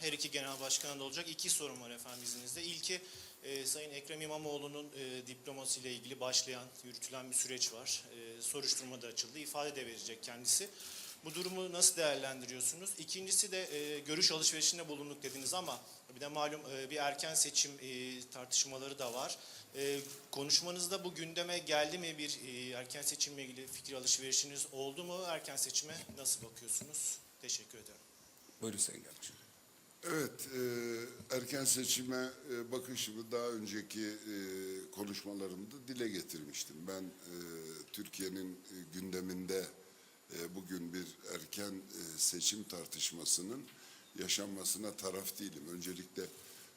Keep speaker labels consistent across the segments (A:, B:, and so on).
A: Her iki genel başkan da olacak. İki sorum var efendim izninizle. İlki e, Sayın Ekrem İmamoğlu'nun e, diploması ile ilgili başlayan, yürütülen bir süreç var. E, soruşturma da açıldı. ifade de verecek kendisi. Bu durumu nasıl değerlendiriyorsunuz? İkincisi de e, görüş alışverişinde bulunduk dediniz ama bir de malum e, bir erken seçim e, tartışmaları da var. E, konuşmanızda bu gündeme geldi mi bir e, erken seçimle ilgili fikir alışverişiniz oldu mu? Erken seçime nasıl bakıyorsunuz? Teşekkür ederim.
B: Buyurun Sayın Genel
C: Evet, e, erken seçime e, bakışımı daha önceki e, konuşmalarımda dile getirmiştim. Ben e, Türkiye'nin e, gündeminde e, bugün bir erken e, seçim tartışmasının yaşanmasına taraf değilim. Öncelikle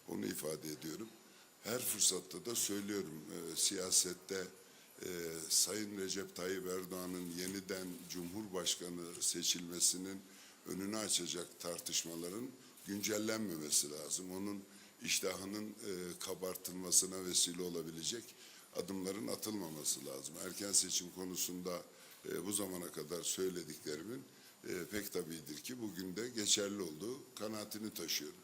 C: onu ifade ediyorum. Her fırsatta da söylüyorum e, siyasette e, Sayın Recep Tayyip Erdoğan'ın yeniden Cumhurbaşkanı seçilmesinin önünü açacak tartışmaların güncellenmemesi lazım. Onun iştahının e, kabartılmasına vesile olabilecek adımların atılmaması lazım. Erken seçim konusunda e, bu zamana kadar söylediklerimin e, pek tabidir ki bugün de geçerli olduğu kanaatini taşıyorum.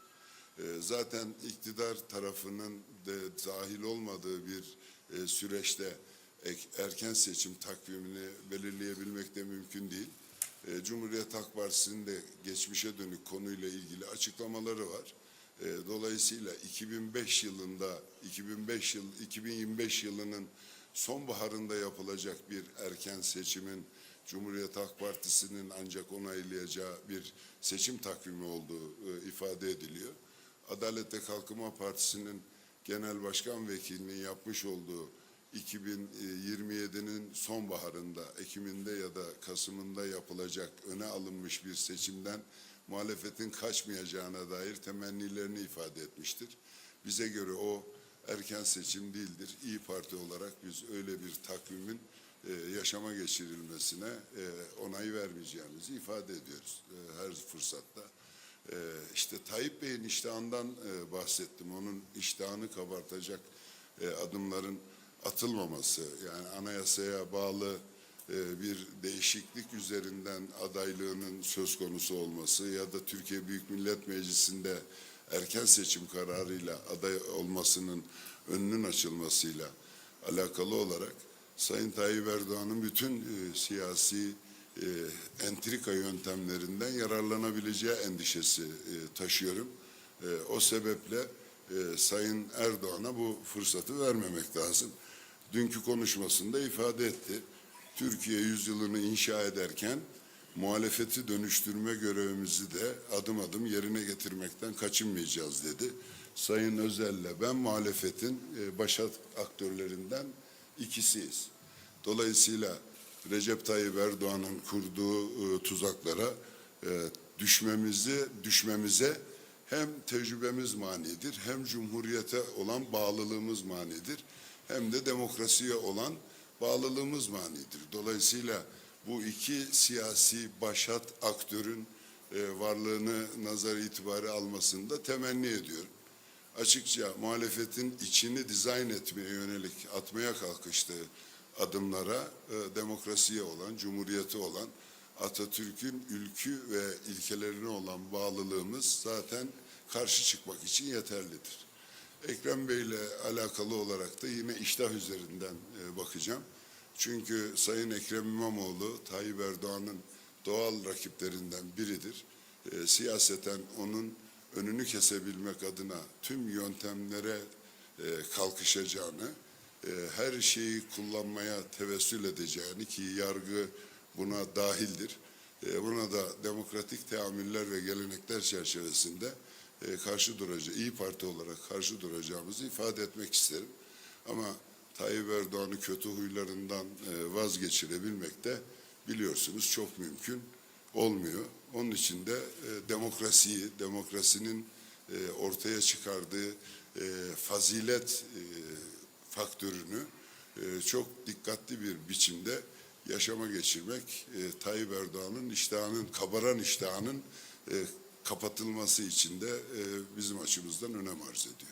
C: E, zaten iktidar tarafının de dahil olmadığı bir e, süreçte erken seçim takvimini belirleyebilmek de mümkün değil. E, Cumhuriyet Halk Partisi'nin de geçmişe dönük konuyla ilgili açıklamaları var. E, Dolayısıyla 2005 yılında 2005 yıl 2025 yılının sonbaharında yapılacak bir erken seçimin Cumhuriyet Halk Partisi'nin ancak onaylayacağı bir seçim takvimi olduğu e, ifade ediliyor. Adalet ve Kalkınma Partisi'nin Genel Başkan Vekilinin yapmış olduğu 2027'nin sonbaharında, Ekim'inde ya da Kasım'ında yapılacak öne alınmış bir seçimden muhalefetin kaçmayacağına dair temennilerini ifade etmiştir. Bize göre o erken seçim değildir. İyi Parti olarak biz öyle bir takvimin e, yaşama geçirilmesine e, onay vermeyeceğimizi ifade ediyoruz e, her fırsatta. E, işte Tayyip Bey'in iştahından e, bahsettim. Onun iştahını kabartacak e, adımların atılmaması, yani anayasaya bağlı e, bir değişiklik üzerinden adaylığının söz konusu olması ya da Türkiye Büyük Millet Meclisi'nde erken seçim kararıyla aday olmasının önünün açılmasıyla alakalı olarak Sayın Tayyip Erdoğan'ın bütün e, siyasi e, entrika yöntemlerinden yararlanabileceği endişesi taşıyorum. O sebeple Sayın Erdoğan'a bu fırsatı vermemek lazım. Dünkü konuşmasında ifade etti. Türkiye yüzyılını inşa ederken muhalefeti dönüştürme görevimizi de adım adım yerine getirmekten kaçınmayacağız dedi. Sayın Özel'le ben muhalefetin e, baş aktörlerinden ikisiyiz. Dolayısıyla Recep Tayyip Erdoğan'ın kurduğu e, tuzaklara e, düşmemizi düşmemize hem tecrübemiz manidir, hem cumhuriyete olan bağlılığımız manidir, hem de demokrasiye olan bağlılığımız manidir. Dolayısıyla bu iki siyasi başat aktörün e, varlığını nazar itibarı almasını da temenni ediyorum. Açıkça muhalefetin içini dizayn etmeye yönelik atmaya kalkıştığı adımlara e, demokrasiye olan, cumhuriyete olan, Atatürk'ün ülkü ve ilkelerine olan bağlılığımız zaten karşı çıkmak için yeterlidir. Ekrem Bey ile alakalı olarak da yine iştah üzerinden e, bakacağım. Çünkü Sayın Ekrem İmamoğlu, Tayyip Erdoğan'ın doğal rakiplerinden biridir. E, siyaseten onun önünü kesebilmek adına tüm yöntemlere e, kalkışacağını, e, her şeyi kullanmaya tevessül edeceğini ki yargı buna dahildir. E, buna da demokratik teamüller ve gelenekler çerçevesinde e, karşı duracağız, İyi Parti olarak karşı duracağımızı ifade etmek isterim. Ama Tayyip Erdoğan'ı kötü huylarından e, vazgeçirebilmek de biliyorsunuz çok mümkün olmuyor. Onun için de e, demokrasiyi, demokrasinin e, ortaya çıkardığı e, fazilet e, faktörünü e, çok dikkatli bir biçimde yaşama geçirmek e, Tayyip Erdoğan'ın iştahının, kabaran iştahının e, kapatılması için de e, bizim açımızdan önem arz ediyor.